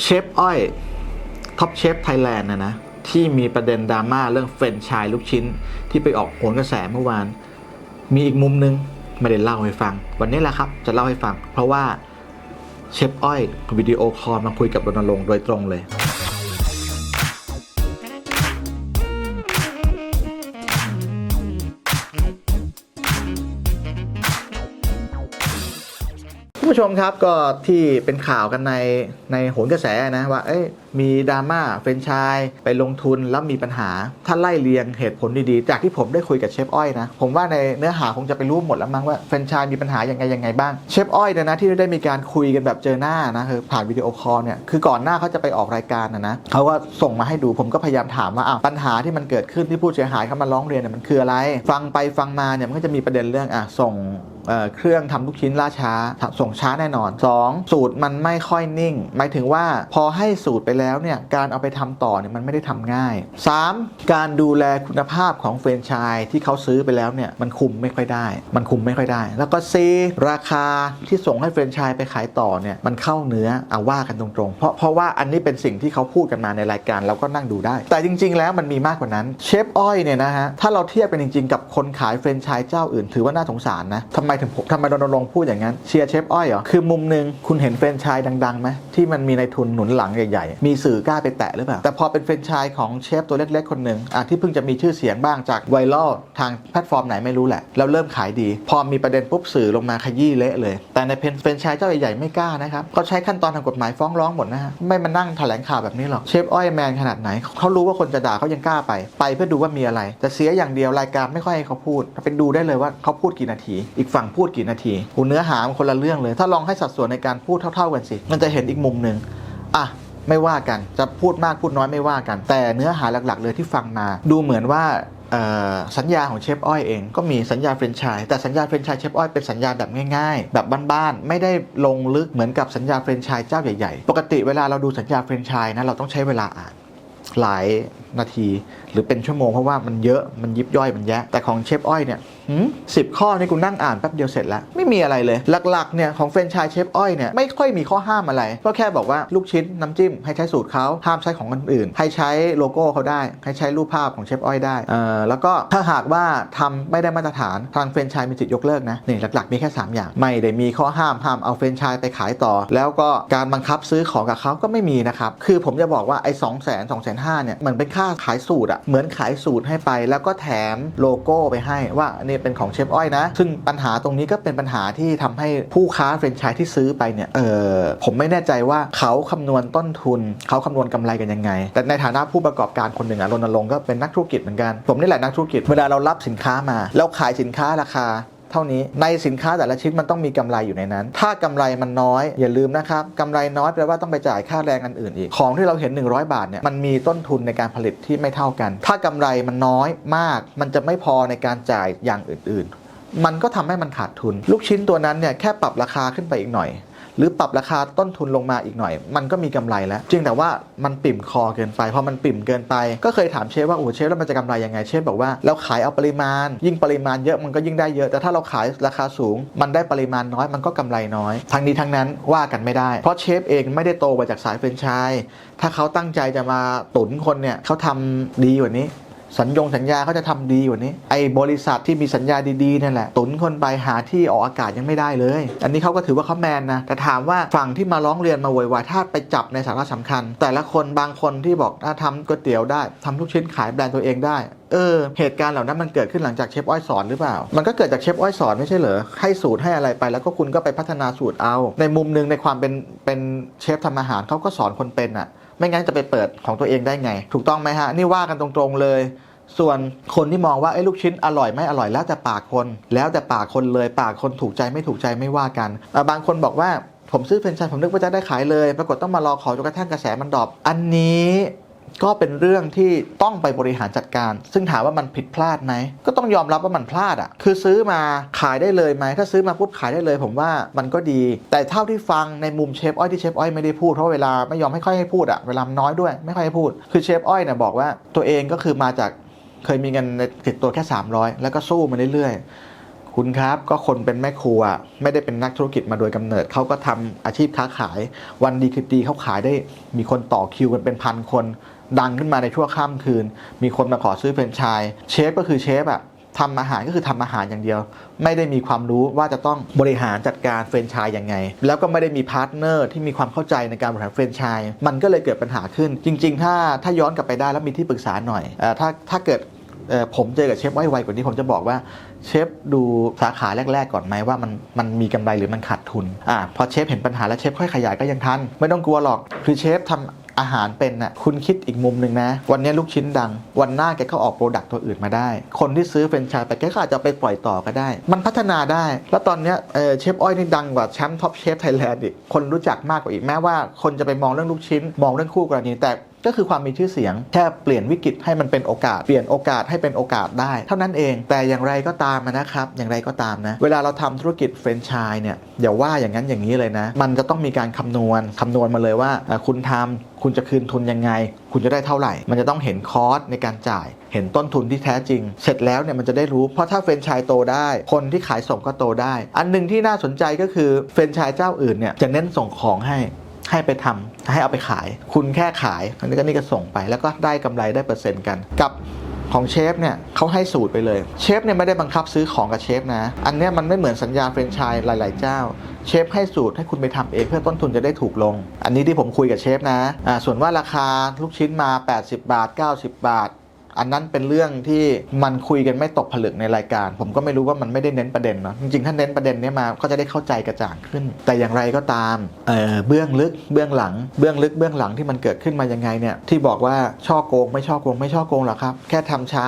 เชฟอ้อยท็อปเชฟไทยแลนด์นะนะที่มีประเด็นดราม่าเรื่องเฟรนชายลูกชิ้น ที่ไปออกโหนกระแสเมื่อวาน มีอีกมุมนึงไม่ได้เล่าให้ฟัง วันนี้แหละครับจะเล่าให้ฟัง เพราะว่าเชฟอ้อยวิดีโอคอลมาคุยกับรณรงค์โดยตรงเลย ผู้ชมครับก็ที่เป็นข่าวกันในในโหนกระแสนะว่าเอ้ มีดราม่าเฟรนชายไปลงทุนแล้วมีปัญหา ถ้าไล่เรียงเหตุผลดีๆ จากที่ผมได้คุยกับเชฟอ้อยนะ ผมว่าในเนื้อหาคงจะไปรู้หมดแล้วมั้งว่าเฟรนชายมีปัญหายังไงยังไงบ้าง เชฟอ้อยเนี่ยนะที่ได้มีการคุยกันแบบเจอหน้านะคือผ่านวิดีโอคอลเนี่ยคือก่อนหน้าเขาจะไปออกรายการนะนะเขาก็ส่งมาให้ดูผมก็พยายามถามว่าอ้าวปัญหาที่มันเกิดขึ้นที่ผู้เสียหายเขามาร้องเรียนเนี่ยมันคืออะไร ฟังไปฟังมาเนี่ยมันก็จะมีประเด็นเรื่องอะส่งเเครื่องทำลูกชิ้นล่าช้าส่งช้าแน่นอน 2. สูตรมันไม่ค่อยนิ่ง หมายถึงว่าพอให้สูตรไปแล้วเนี่ยการเอาไปทำต่อเนี่ยมันไม่ได้ทำง่าย 3. การดูแลคุณภาพของเฟรนไชส์ที่เขาซื้อไปแล้วเนี่ยมันคุมไม่ค่อยได้ มันคุมไม่ค่อยได้ แล้วก็ C ราคาที่ส่งให้เฟรนไชส์ไปขายต่อเนี่ยมันเข้าเนื้อเอาว่ากันตรงๆ เพราะเพราะว่าอันนี้เป็นสิ่งที่เขาพูดกันมาในรายการเราก็นั่งดูได้ แต่จริง ๆ แล้วมันมีมากกว่านั้นเชฟอ้อยเนี่ยนะฮะถ้าเราเทียบกันจริง ๆ กับคนขายเฟรนไชส์เจ้าอื่น ถือว่าน่าสงสารนะทำไมถึงทำไมรณรงค์พูดอย่างนั้นเชียร์เชฟอ้อยเหรอคือมุมหนึ่งคุณเห็นเฟรนไชส์ดังๆไหมที่มันมีในทุนหนุนหลังใหญ่ๆมีีสื่อกล้าไปแตะหรือเปล่า แต่พอเป็นเฟรนไชส์ของเชฟตัวเล็กๆ คนหนึ่งอะที่เพิ่งจะมีชื่อเสียงบ้างจากไวรัลทางแพลตฟอร์มไหนไม่รู้แหละ แล้วเริ่มขายดี พอมีประเด็นปุ๊บสื่อลงมาขยี้เละเลย แต่ในเพนเฟรนไชส์เจ้าใหญ่ๆไม่กล้านะครับก็ใช้ขั้นตอนทางกฎหมายฟ้องร้องหมดนะฮะไม่มานั่งแถลงข่าวแบบนี้หรอกเชฟอ้อยแมนขนาดไหนเขารู้ว่าคนจะด่าเขายังกล้าไป ไปเพื่อดูว่ามีอะไร แต่เสียอย่างเดียวรายการไม่ค่อยให้เขาพูดไปดูได้เลยว่าเขาพูดกี่นาที อีกฝั่งพูดกี่นาทีหูเนื้อหามันคนละเรื่องเลย ถ้าลองให้สัดส่วนในการพูดเท่า ๆกันสิ มันจะเห็นอีกมุมหนึ่งอะ ไม่ว่ากันจะพูดมากพูดน้อยไม่ว่ากัน แต่เนื้อหาหลักๆ เลยที่ฟังมา ดูเหมือนว่าสัญญาของเชฟอ้อยเองก็มีสัญญาเฟรนไชส์แต่สัญญาเฟรนไชส์เชฟอ้อยเป็นสัญญาแบบง่ายๆ แบบบ้านๆ ไม่ได้ลงลึกเหมือนกับสัญญาเฟรนไชส์เจ้าใหญ่ๆ ปกติเวลาเราดูสัญญาเฟรนไชส์นะเราต้องใช้เวลาอ่านหลายนาที หรือเป็นชั่วโมงเพราะว่ามันเยอะมันยิบย่อยมันแยะแต่ของเชฟอ้อยเนี่ย สิบข้อนี่กูนั่งอ่านแป๊บเดียวเสร็จแล้ว ไม่มีอะไรเลย หลักๆเนี่ยของเฟรนไชส์เชฟอ้อยเนี่ยไม่ค่อยมีข้อห้ามอะไร ก็แค่บอกว่าลูกชิ้นน้ำจิ้มให้ใช้สูตรเขาห้ามใช้ของคนอื่น ให้ใช้โลโก้เขาได้ ให้ใช้รูปภาพของเชฟอ้อยได้เอ่อแล้วก็ถ้าหากว่าทำไม่ได้มาตรฐานทางเฟรนไชส์มีสิทธิ์ยกเลิกนะนี่หลักๆมีแค่ 3 อย่าง ไม่ได้มีข้อห้ามห้ามเอาเฟรนไชส์ไปขายต่อ แล้วก็การบังคับซื้อของกับเขาก็ไม่มีนะครับคือผมจะบอกว่าไอ้สองแสนสองแสนห้าเนี่ยเหมือนเป็นค่าขายสูตรอะเหมือนขายสูตรให้ไป แล้วก็แถมโลโก้ไปให้ว่านี่เป็นของเชฟอ้อยนะ ซึ่งปัญหาตรงนี้ก็เป็นปัญหาที่ทำให้ผู้ค้าเฟรนไชส์ที่ซื้อไปเนี่ยเออผมไม่แน่ใจว่าเขาคำนวณต้นทุน เขาคำนวณกำไรกันยังไง แต่ในฐานะผู้ประกอบการคนหนึ่งอะรณรงค์ก็เป็นนักธุรกิจเหมือนกัน ผมนี่แหละนักธุรกิจเวลาเรารับสินค้ามาแล้วขายสินค้าราคา เท่านี้ในสินค้าแต่ละชิ้นมันต้องมีกำไรอยู่ในนั้น ถ้ากำไรมันน้อยอย่าลืมนะครับกำไรน้อยแปลว่าต้องไปจ่ายค่าแรงอันอื่นอีก ของที่เราเห็น 100 บาทเนี่ยมันมีต้นทุนในการผลิตที่ไม่เท่ากัน ถ้ากำไรมันน้อยมาก มันจะไม่พอในการจ่ายอย่างอื่น ๆ มันก็ทำให้มันขาดทุน ลูกชิ้นตัวนั้นเนี่ยแค่ปรับราคาขึ้นไปอีกหน่อย หรือปรับราคาต้นทุนลงมาอีกหน่อย มันก็มีกำไรแล้วจริงแต่ว่ามันปิ่มคอเกินไปพอมันปิ่มเกินไป ก็เคยถามเชฟว่าโอ้เชฟแล้วมันจะกำไรยังไงเชฟบอกว่าเราขายเอาปริมาณ ยิ่งปริมาณเยอะมันก็ยิ่งได้เยอะแต่ถ้าเราขายราคาสูง มันได้ปริมาณน้อยมันก็กำไรน้อย ทั้งนี้ทั้งนั้นว่ากันไม่ได้ เพราะเชฟเองไม่ได้โตมาจากสายเฟรนไชส์ถ้าเขาตั้งใจจะมาตุนคนเนี่ยเขาทำดีกว่านี้ สัญญงสัญญาเขาจะทำดีกว่านี้ ไอ้บริษัทที่มีสัญญาดีๆนั่นแหละ ตุนคนไปหาที่ออกอากาศยังไม่ได้เลย อันนี้เขาก็ถือว่าเขาแมนนะ แต่ถามว่าฝั่งที่มาร้องเรียนมาโวยวายถ้าไปจับในสาระสำคัญ แต่ละคนบางคนที่บอกถ้าทำก๋วยเตี๋ยวได้ทำลูกชิ้นขายแบรนด์ตัวเองได้เออเหตุการณ์เหล่านั้นมันเกิดขึ้นหลังจากเชฟอ้อยสอนหรือเปล่า มันก็เกิดจากเชฟอ้อยสอนไม่ใช่เหรอ ให้สูตรให้อะไรไปแล้วก็คุณก็ไปพัฒนาสูตรเอา ในมุมหนึ่งในความเป็นเป็นเชฟทำอาหารเขาก็สอนคนเป็นอะไม่งั้นจะไปเปิดของตัวเองได้ไง ถูกต้องไหมฮะ นี่ว่ากันตรงๆเลย ส่วนคนที่มองว่าไอ้ลูกชิ้นอร่อยไม่อร่อยแล้วแต่ปากคน แล้วแต่ปากคนเลยปากคนถูกใจไม่ถูกใจไม่ว่ากันบางคนบอกว่าผมซื้อเฟรนช์ชายผมนึกว่าจะได้ขายเลย ปรากฏต้องมารอขอจนกระทั่งกระแสมันดรอปอันนี้ ก็เป็นเรื่องที่ต้องไปบริหารจัดการ ซึ่งถามว่ามันผิดพลาดไหมก็ต้องยอมรับว่ามันพลาดอะ คือซื้อมาขายได้เลยไหม ถ้าซื้อมาปุ๊บขายได้เลย ผมว่ามันก็ดี แต่เท่าที่ฟังในมุมเชฟอ้อยที่เชฟอ้อยไม่ได้พูดเพราะเวลาไม่ยอมให้ค่อยให้พูดอะ เวลาน้อยด้วยไม่ค่อยให้พูด คือเชฟอ้อยเนี่ยบอกว่าตัวเองก็คือมาจากเคยมีเงินในติดตัวแค่ 300 แล้วก็สู้มาเรื่อยๆ คุณครับก็คนเป็นแม่ครัว ไม่ได้เป็นนักธุรกิจมาโดยกำเนิดเขาก็ทำอาชีพค้าขาย วันดีคือดีเขาขายได้มีคนต่อคิวกันเป็นพันคน ดังขึ้นมาในชั่วข้ามคืน มีคนมาขอซื้อแฟรนไชส์เชฟก็คือเชฟอะทำอาหารก็คือทำอาหารอย่างเดียว ไม่ได้มีความรู้ว่าจะต้องบริหารจัดการแฟรนไชส์ยังไง แล้วก็ไม่ได้มีพาร์ทเนอร์ที่มีความเข้าใจในการบริหารแฟรนไชส์มันก็เลยเกิดปัญหาขึ้น จริง ๆ ถ้าถ้าย้อนกลับไปได้แล้วมีที่ปรึกษาหน่อยอถ้าถ้าเกิดผมเจอกับเชฟไวๆกว่านี้ผมจะบอกว่าเชฟดูสาขาแรก ๆ ก่อนไหมว่ามันมันมีกำไรหรือมันขาดทุนอ่าพอเชฟเห็นปัญหาแล้วเชฟค่อยขยายก็ยังทัน ไม่ต้องกลัวหรอกคือเชฟทำ อาหารเป็นน่ะคุณคิดอีกมุมหนึ่งนะ วันนี้ลูกชิ้นดัง วันหน้าแกก็ออกโปรดักต์ตัวอื่นมาได้ คนที่ซื้อเฟรนไชส์ไปแกก็อาจจะไปปล่อยต่อก็ได้ มันพัฒนาได้ แล้วตอนนี้เเชฟอ้อยนี่ดังกว่าแชมป์ท็อปเชฟไทยแลนด์อีกคนรู้จักมากกว่าอีกแม้ว่าคนจะไปมองเรื่องลูกชิ้น มองเรื่องคู่กรณีแต่ ก็คือความมีชื่อเสียง แค่เปลี่ยนวิกฤตให้มันเป็นโอกาส เปลี่ยนโอกาสให้เป็นโอกาสได้ เท่านั้นเอง แต่อย่างไรก็ตามนะครับ อย่างไรก็ตามนะ เวลาเราทำธุรกิจแฟรนไชส์เนี่ย อย่าว่าอย่างนั้นอย่างนี้เลยนะ มันจะต้องมีการคำนวณคำนวณมาเลยว่า คุณทำคุณจะคืนทุนยังไง คุณจะได้เท่าไหร่ มันจะต้องเห็นคอสในการจ่าย เห็นต้นทุนที่แท้จริง เสร็จแล้วเนี่ยมันจะได้รู้ เพราะถ้าแฟรนชส์โตได้ คนที่ขายส่งก็โตได้ อันหนึ่งที่น่าสนใจก็คือแฟรนชส์เจ้าอื่นเนี่ยจะเน้นส่งของให้ ให้ไปทำให้เอาไปขาย คุณแค่ขายอันนี้ก็นี่ก็ส่งไป แล้วก็ได้กำไรได้เปอร์เซ็นต์กันกับของเชฟเนี่ยเขาให้สูตรไปเลย เชฟเนี่ยไม่ได้บังคับซื้อของกับเชฟนะ อันเนี้ยมันไม่เหมือนสัญญาเฟรนไชส์หลาย ๆ เจ้า เชฟให้สูตรให้คุณไปทำเองเพื่อต้นทุนจะได้ถูกลง อันนี้ที่ผมคุยกับเชฟนะอ่าส่วนว่าราคาลูกชิ้นมา 80 บาท 90 บาท อันนั้นเป็นเรื่องที่มันคุยกันไม่ตกผลึกในรายการ ผมก็ไม่รู้ว่ามันไม่ได้เน้นประเด็นเนาะจริงๆถ้าเน้นประเด็นเนี้ยมาก็จะได้เข้าใจกระจ่างขึ้น แต่อย่างไรก็ตามเออเบื้องลึกเบื้องหลัง เบื้องลึกเบื้องหลังที่มันเกิดขึ้นมายังไงเนี่ยที่บอกว่าช่อโกงไม่ช่อโกงไม่ช่อโกงหรอกครับ แค่ทำช้า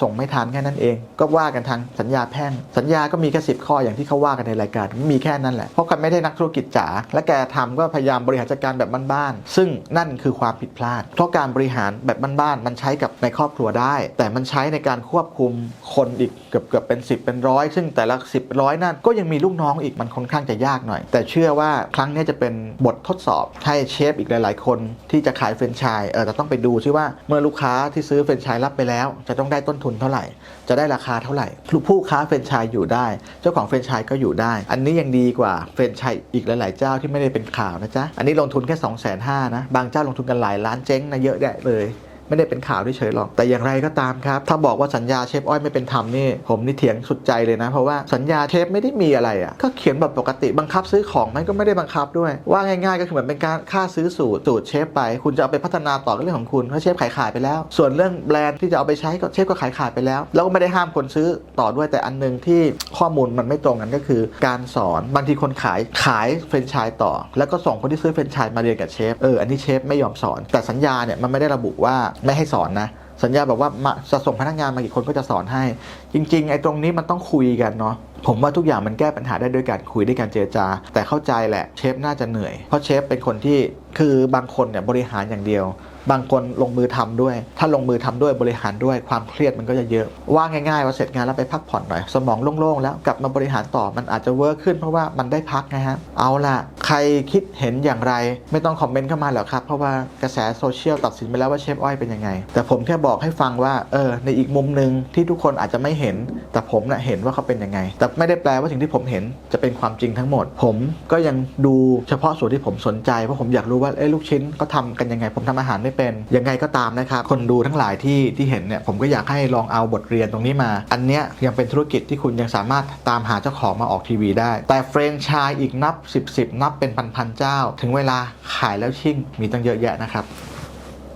ส่งไม่ทันแค่นั้นเอง ก็ว่ากันทางสัญญาแพ่ง สัญญาก็มีแค่สิบข้ออย่างที่เขาว่ากันในรายการมีแค่นั้นแหละเพราะกันไม่ได้นักธุรกิจจ๋าและแกทำก็พยายามบริหารจัดการแบบบ้านๆซึ่งนั่นคือความผิดพลาด เพราะการบริหารแบบบ้านๆมันใช้กับในครอบครัวได้ แต่มันใช้ในการควบคุมคนอีกเกือบเกือบเป็น 10 เป็นร้อยซึ่งแต่ละ10ร้อยนั่นก็ยังมีลูกน้องอีกมันค่อนข้างจะยากหน่อย แต่เชื่อว่าครั้งนี้จะเป็นบททดสอบให้เชฟอีกหลาย ๆ คนที่จะขายเฟรนไชส์เออจะต้องไปดูซิว่าเมื่อลูกค้าที่ซื้อเฟรนไชส์รับไปแล้ว จะต้องได้ต้นทุนเท่าไหร่ จะได้ราคาเท่าไหร่ผู้ค้าเฟรนไชส์อยู่ได้ เจ้าของเฟรนไชส์ก็อยู่ได้ อันนี้ยังดีกว่าเฟรนไชส์อีกหลาย ๆ เจ้าที่ไม่ได้เป็นข่าวนะจ๊ะอันนี้ลงทุนแค่2 5 0 0 0 0นะบางเจ้าลงทุนกันหลายล้านเจ๊งนะเยอะแยะเลย ไม่ได้เป็นข่าวเฉยๆหรอก แต่อย่างไรก็ตามครับ ถ้าบอกว่าสัญญาเชฟอ้อยไม่เป็นธรรมนี่ ผมนี่เถียงสุดใจเลยนะ เพราะว่าสัญญาเชฟไม่ได้มีอะไรอะ่ะ ก็เขียนแบบปกติบังคับซื้อของมันก็ไม่ได้บังคับด้วย ว่าง่ายๆก็คือเหมือนเป็นการค่าซื้อสูตรสูตรเชฟไป คุณจะเอาไปพัฒนาต่อก็เรื่องของคุณเพราะเชฟขายขายไปแล้ว ส่วนเรื่องแบรนด์ที่จะเอาไปใช้ก็เชฟก็ขายขายไปแล้ว แล้วก็ไม่ได้ห้ามคนซื้อต่อด้วยแต่อันหนึงที่ข้อมูลมันไม่ตรงกันก็คือ การสอนบางทีคนขายขายเฟรนชส์ต่อ แล้วก็ส่งคนที่ซื้อเฟรนชส์มาเรียนกับเชฟเอออันนี้เชฟไม่ยอมสอนแต่สัญญาเนี่ยมันไม่ได้ระบุว่าไม่ให้สอนนะ สัญญาบอกว่ามาจะส่งพนักงานมากี่คนก็จะสอนให้ จริง ๆ ไอ้ตรงนี้มันต้องคุยกันเนาะผมว่าทุกอย่างมันแก้ปัญหาได้ด้วยการคุยด้วยการเจรจา แต่เข้าใจแหละเชฟน่าจะเหนื่อย เพราะเชฟเป็นคนที่ คือบางคนเนี่ยบริหารอย่างเดียว บางคนลงมือทำด้วย ถ้าลงมือทำด้วยบริหารด้วยความเครียดมันก็จะเยอะว่าง่ายๆว่าเสร็จงานแล้วไปพักผ่อนหน่อย สมองโล่งๆแล้วกลับมาบริหารต่อมันอาจจะเวิร์กขึ้นเพราะว่ามันได้พักนะฮะเอาล่ะ ใครคิดเห็นอย่างไร ไม่ต้องคอมเมนต์เข้ามาหรอกครับ เพราะว่ากระแสโซเชียลตัดสินไปแล้วว่าเชฟอ้อยเป็นยังไง แต่ผมแค่บอกให้ฟังว่าเออในอีกมุมหนึ่งที่ทุกคนอาจจะไม่เห็น แต่ผมน่ะเห็นว่าเขาเป็นยังไง แต่ไม่ได้แปลว่าสิ่งที่ผมเห็นจะเป็นความจริงทั้งหมด ผมก็ยังดูเฉพาะส่วนที่ผมสนใจเพราะผมอยากรู้ว่าเอ้ลูกชิ้นเขาทำกันยังไง ผมทำอาหารไม่เป็นยังไงก็ตามนะครับคนดูทั้งหลายที่ที่เห็นเนี่ยผมก็อยากให้ลองเอาบทเรียนตรงนี้มา อันเนี้ยยังเป็นธุรกิจที่คุณยังสามารถตามหาเจ้าของมาออกทีวีได้ แต่เฟรนไชส์อีกนับ 10บสนับเป็นพันๆเจ้า ถึงเวลาขายแล้วชิ่งมีตั้งเยอะแยะนะครับ